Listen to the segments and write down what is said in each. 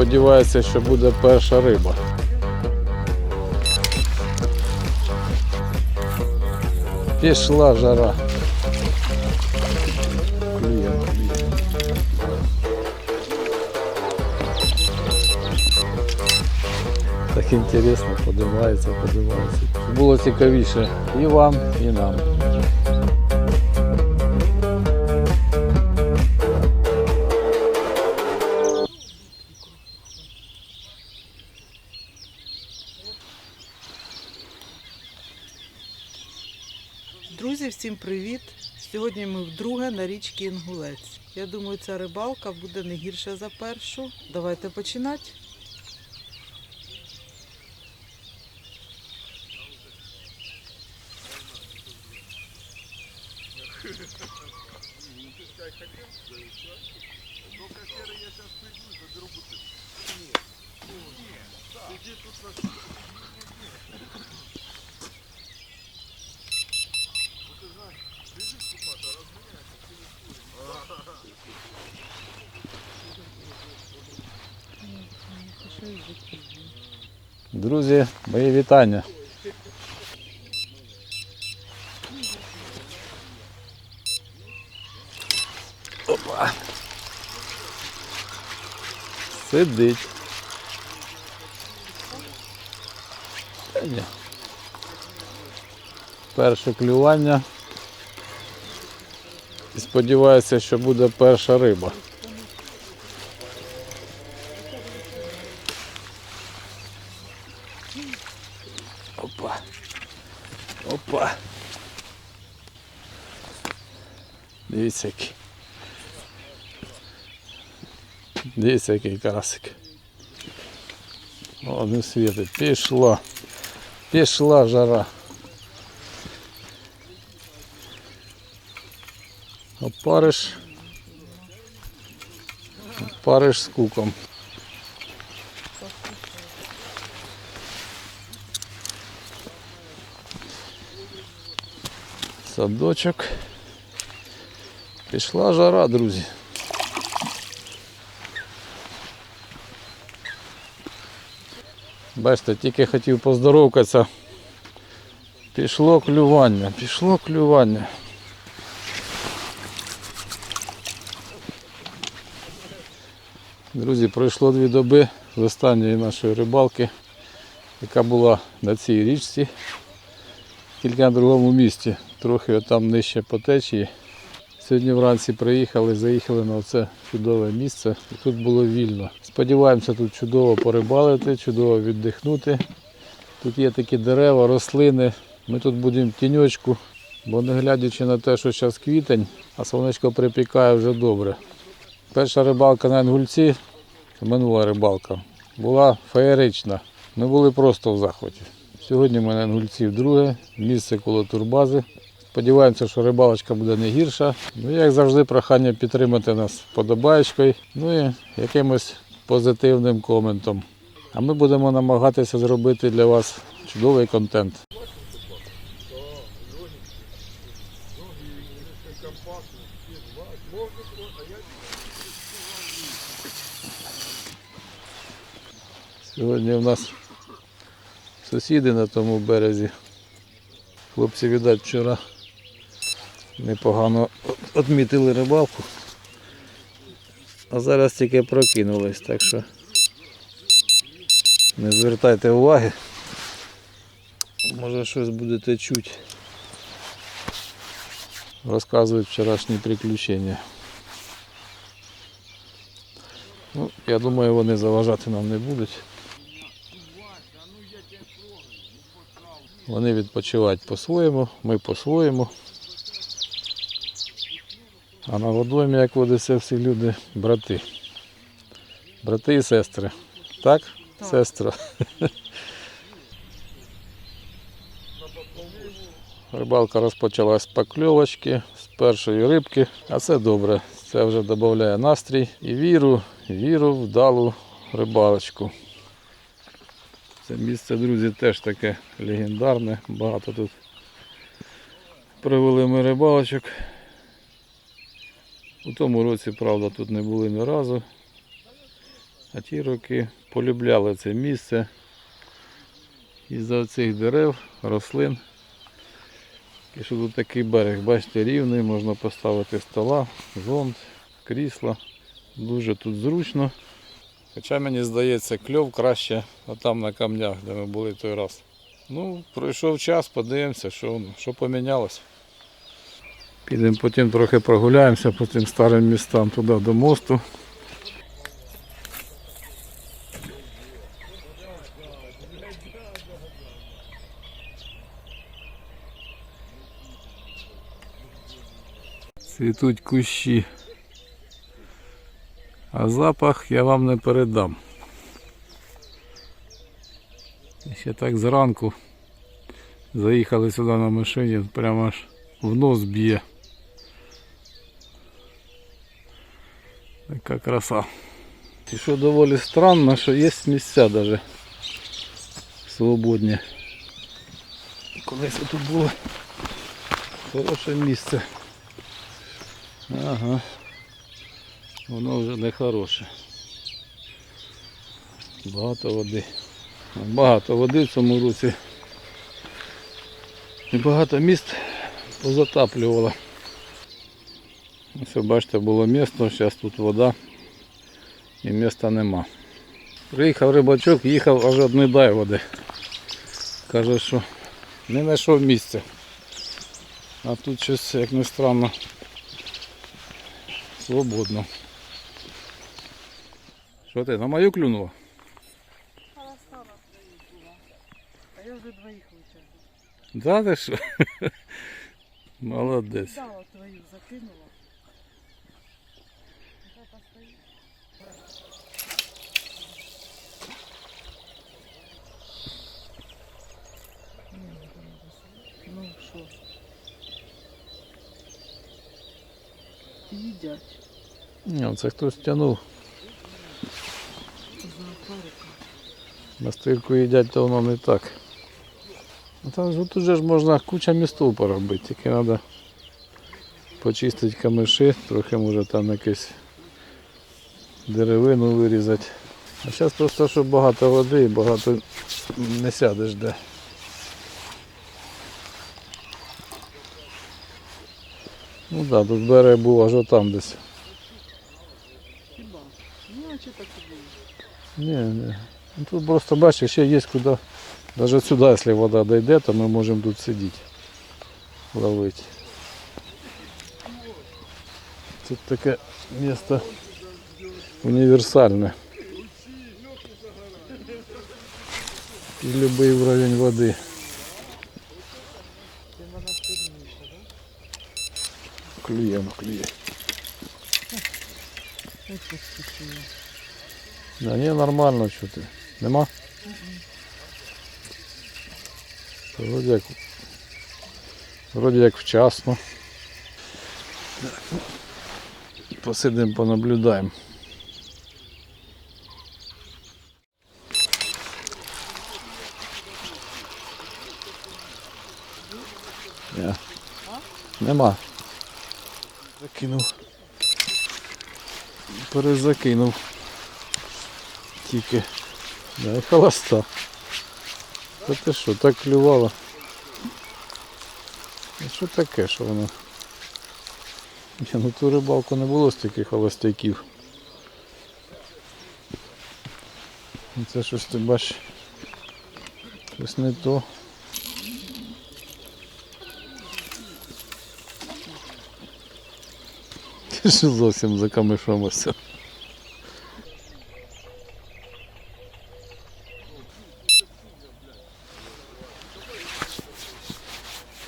сподіваюся, що буде перша риба. Пішла жара. Так інтересно, подивається, подивається. Було цікавіше і вам, і нам. Привіт! Сьогодні ми вдруге на річці Інгулець. Я думаю, ця рибалка буде не гірша за першу. Давайте починати. Друзі, мої вітання. Опа. Сидить. Та ні. Перше клювання. І сподіваюся, що буде перша риба. Опа. Опа. Дивіться який. Дивіться який карасик. О, не світить. Пішла. Жара. Опариш. Опариш з куком. Садочок. Пішла жара, друзі. Бачите, тільки хотів поздоровкатися. Пішло клювання, пішло клювання. Друзі, пройшло дві доби з останньої нашої рибалки, яка була на цій річці, тільки на другому місці, трохи там нижче по течії. Сьогодні вранці приїхали, заїхали на це чудове місце. Тут було вільно. Сподіваємося, тут чудово порибалити, чудово віддихнути. Тут є такі дерева, рослини. Ми тут будемо в тіньочку, бо не глядячи на те, що зараз квітень, а сонечко припікає вже добре. Перша рибалка на Інгульці, минула рибалка, була феєрична. Ми були просто в захваті. Сьогодні ми на Інгульці вдруге, місце коло турбази. Сподіваємося, що рибалочка буде не гірша. Ну, як завжди, прохання підтримати нас подобаєчкою, ну і якимось позитивним коментом. А ми будемо намагатися зробити для вас чудовий контент. Сьогодні у нас сусіди на тому березі. Хлопці, віддать, вчора непогано відмітили рибалку. А зараз тільки прокинулись, так що не звертайте уваги. Може щось будете чути. Розказують вчорашні приключення. Ну, я думаю, вони заважати нам не будуть. Вони відпочивають по-своєму, ми по-своєму. А на водоймі, як водиться, всі люди брати. Брати і сестри. Так? Так. Сестра. Рибалка розпочалась з покльовочки, з першої рибки, а це добре. Це вже додає настрій і віру, віру в вдалу рибалочку. Це місце, друзі, теж таке легендарне. Багато тут провели ми рибалочок. У тому році, правда, тут не були ні разу. А ті роки полюбляли це місце. Із-за цих дерев, рослин. І що тут такий берег, бачите, рівний, можна поставити стола, зонт, крісла. Дуже тут зручно. Хоча мені здається, кльов краще отам на камнях, де ми були той раз. Ну, пройшов час, подивимося, що, що помінялося. Підемо потім трохи прогуляємося по тим старим містам туди до мосту. Цвітуть кущі. А запах я вам не передам. Ще так зранку заїхали сюди на машині, прямо аж в нос б'є. Така краса. І що доволі странно, що є місця навіть свободні. Колись тут було хороше місце. Ага. Воно вже не хороше. Багато води. Багато води в цьому році. І багато міст позатаплювало. Ось бачите, було місто, зараз тут вода і міста нема. Приїхав рибачок, їхав аж одне дай води. Каже, що не знайшов місця. А тут щось, як не странно, свободно. Що ти, на мою клюнуло? А я вже двоїх витягнула. Да, ти що? Молодець. Дала твою закинула. Ну що? Їдять Ні, це хтось тягнув. зоопарика. На стирку їдять, то воно не так. Ну, там ж тут же ж можна куча містов поробити, тільки треба почистити камиші, трохи може там якесь деревину вирізати. А зараз просто що багато води і багато не сядеш де. Ну так, да, тут берег був аж отам десь. Хіба? Ну, а чи так і було? Ні, ні. Ну, Тут просто бачиш, ще є куди. Навіть сюди, якщо вода дійде, то ми можемо тут сидіти. Ловити. Тут таке місто універсальне. І будь-який уровень води. Це вона сильніша, так? Клює, ну клює. Ось підскочила. Да, ні, нормально що ти. Нема? Та Вроді як, вроді як вчасно. Посидимо, понаблюдаємо. Нема. Закинув. Перезакинув. Тільки. Да, холоста. Та ти що, так клювало? А що таке, що воно? Ні, ну ту рибалку не було стільки холостяків. Ну, Це щось ти бачиш. Щось не то. Ти що зовсім за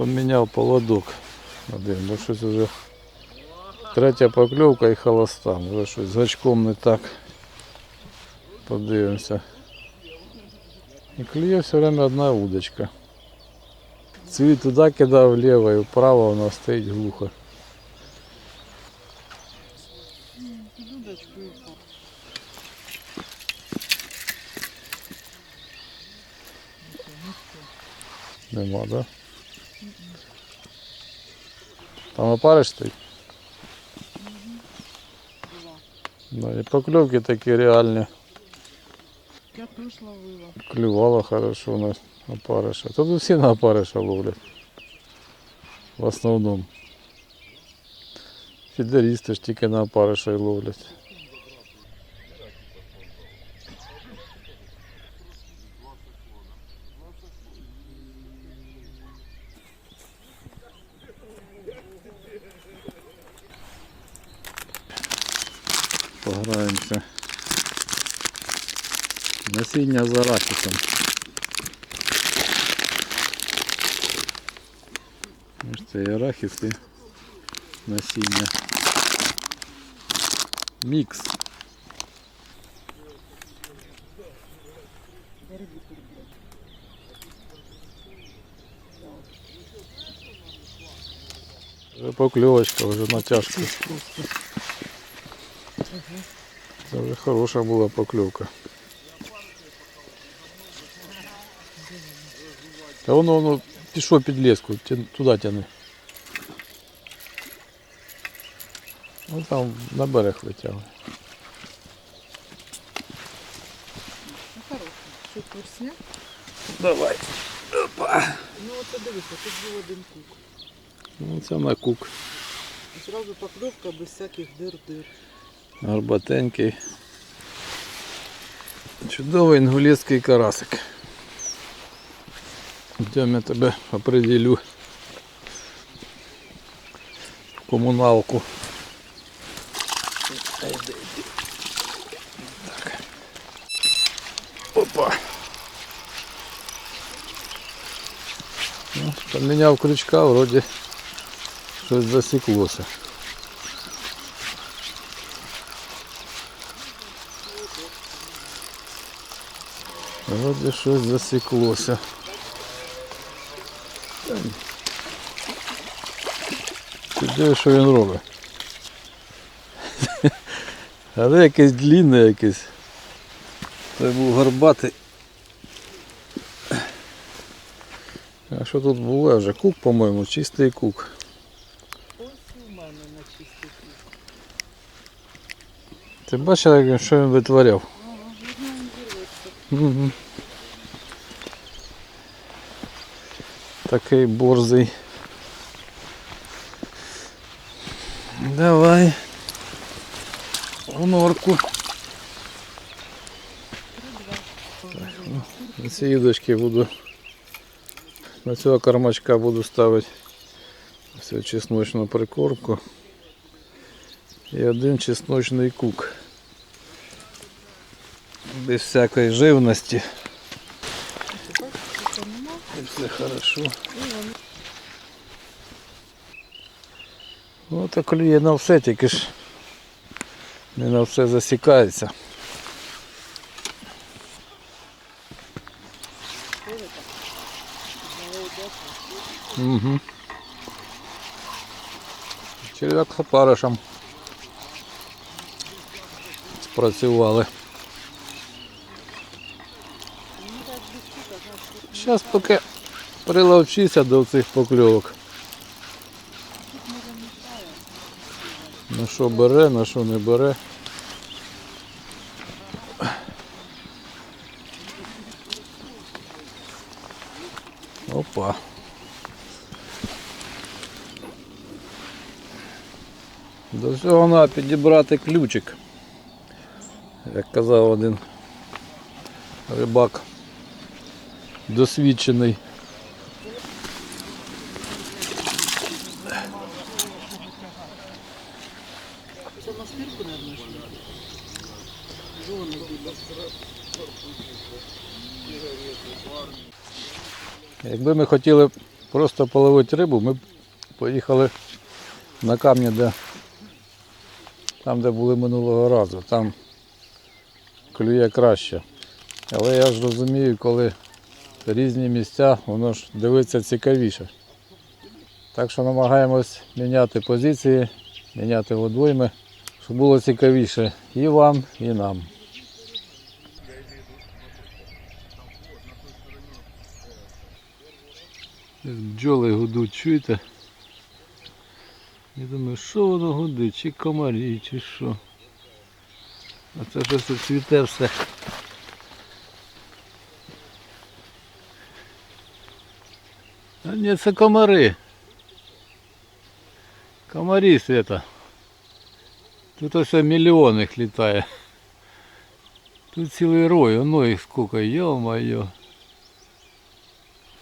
Поміняв поводок один, бо щось вже третя покльовка і холоста. Вже щось з гачком не так. Подивимося. І клює все время одна удочка. Цвіт туди кидав вліво і вправо вона стоїть глухо. Дудочку і. Нема, да? Там опариш стоїть? Да, і покльовки такі реальні. Я теж ловила. Клювала хорошо на опариша. Тут усі на опариша ловлять. В основному. Фідерісти ж тільки на опариша й ловлять. Пограємося. Насіння з арахісом. Ось це і арахіс і насіння. Мікс. Вже покльовочка, вже натяжка. Це вже хороша була покльовка. Та воно, воно пішло під леску, тя- туди тяни. Ну там на берег витягує. Ну, хороший. Що, курсня? Давай. Ну, оце дивися, тут був один кук. Ну це на кук. І зразу покльовка без всяких дир-дир. Горбатенький. Чудовий інгулецький карасик. Йдемо я тебе определю в комуналку. Так. Опа. Ну, поміняв крючка, вроді щось засіклося. Вроді щось засіклося. Ти дивиш, що він робить. Але якесь длінне якесь. Той був горбатий. А що тут було вже? Кук, по-моєму, чистий кук. Ось у мене на чистий кук. Ти бачив, як- що він витворяв? Ага, видно, він зірветься. Такий борзий. Давай. В норку. На ці їдочки буду. На цього кормачка буду ставити всю чесночну прикормку. І один чесночний кук. Без всякої живності. І все хорошо. Ну так клює на все, тільки ж не на все засікається. Угу. Черв'як з опаришем спрацювали. Зараз поки приловчися до цих покльовок. На що бере, на що не бере. Опа. До всього треба підібрати ключик. Як казав один рибак досвідчений. Це на спірку не. Якби ми хотіли просто половити рибу, ми б поїхали на камні, де, там, де були минулого разу. Там клює краще. Але я ж розумію, коли різні місця, воно ж дивиться цікавіше. Так що намагаємось міняти позиції, міняти водойми, щоб було цікавіше і вам, і нам. Бджоли гудуть, чуєте? Я думаю, що воно гудить, чи комарі, чи що. А це щось цвіте все. А ні, це комари. Комарі Света. Тут ось мільйон їх літає. Тут цілий рой, оно їх скільки, йо-моє.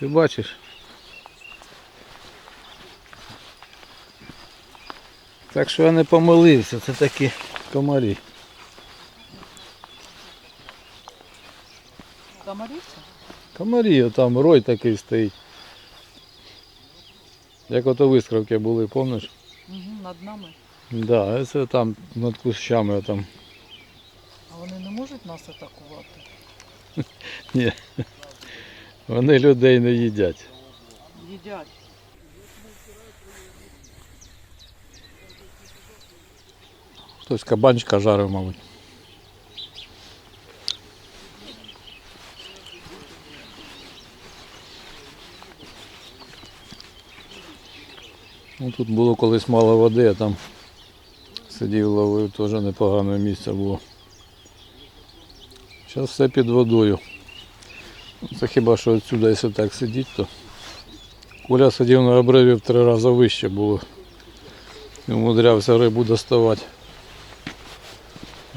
Ти бачиш? Так що я не помилився, це такі комарі. Комарівця? Комарі, там рой такий стоїть. Як ото вискравки були, пам'ятаєш? Угу, над нами. Да, це там над кущами там. А вони не можуть нас атакувати? Ні. Вони людей не їдять. Їдять. Хтось кабанчика жарив, мабуть. Ну, тут було колись мало води, а там сидів ловив, теж непогане місце було. Зараз все під водою. Це хіба що відсюди, якщо так сидіть, то Коля сидів на обриві в три рази вище було. І умудрявся рибу доставати.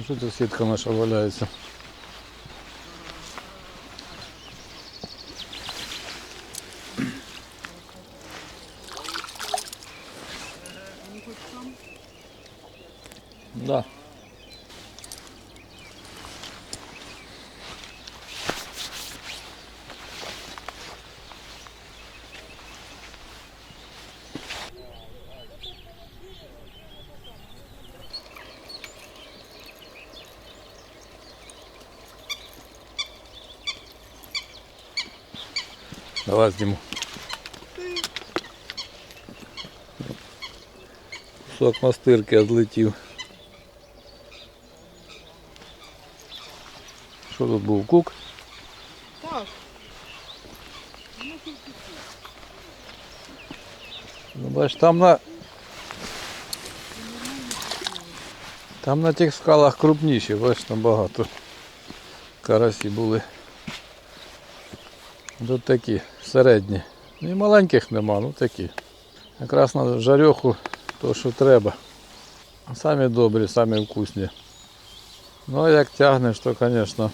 Що тут сітка наша валяється? Да. Давай зніму. Кусок мастирки відлетів. Що тут був кук? Так. Ну, бач, там на. Там на тих скалах крупніші, бач, набагато. Карасі були. Тут такі середні. Ну і маленьких нема, ну такі. Якраз на жарьоху то, що треба. Самі добрі, самі вкусні. Ну а як тягнеш, то звісно.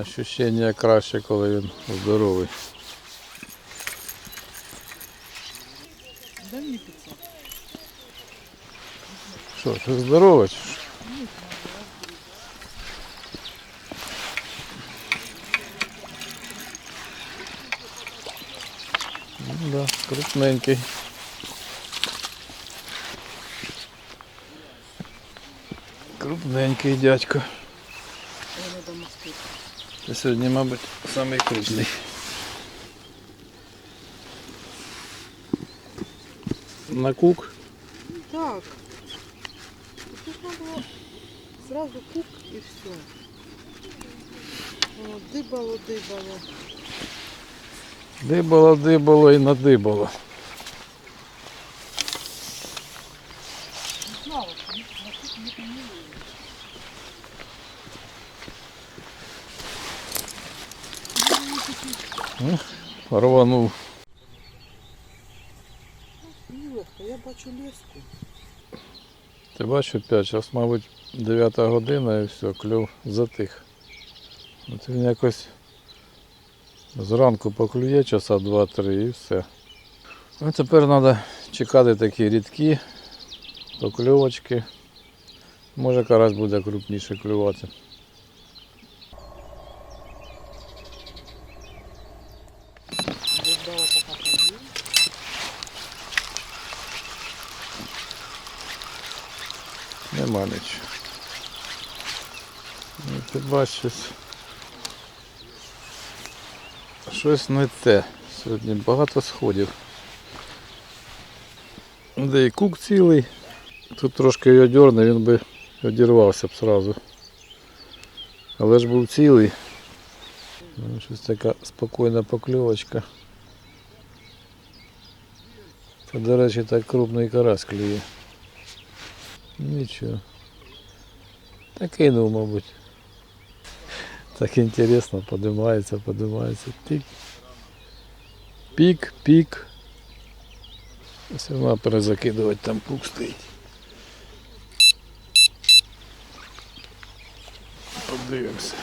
Ощущення краще, коли він здоровий. Дай мені піцу. Що, ти здоровий? Ну да, крупненький. Крупненький дядько. Я не дамо спити. Це сьогодні, мабуть, самий крупний. На кук. Так. Тут надо сразу кук і все. Воно дибало, дибало. Дибало, дибало і надибало. Не знала, що ні- на кук не помилує. Рванув. Я бачу леску. Ти бачиш опять, зараз, мабуть, 9 година і все, клюв затих. От він якось зранку поклює часа 2-3 і все. Ну, тепер треба чекати такі рідкі покльовочки. Може карась буде крупніше клювати. Нема. Ну, Ти бачиш, щось не те. Сьогодні багато сходів. Де і кук цілий. Тут трошки його дьорне, він би одірвався б сразу. Але ж був цілий. Ну, Щось така спокійна покльовочка. Це, до речі, так крупний карась клює. Нічого. Так кинув, мабуть. Так інтересно, подимається, подимається. Тик. Пік, пік. Все одно перезакидувати там пук стоїть. Подивимося.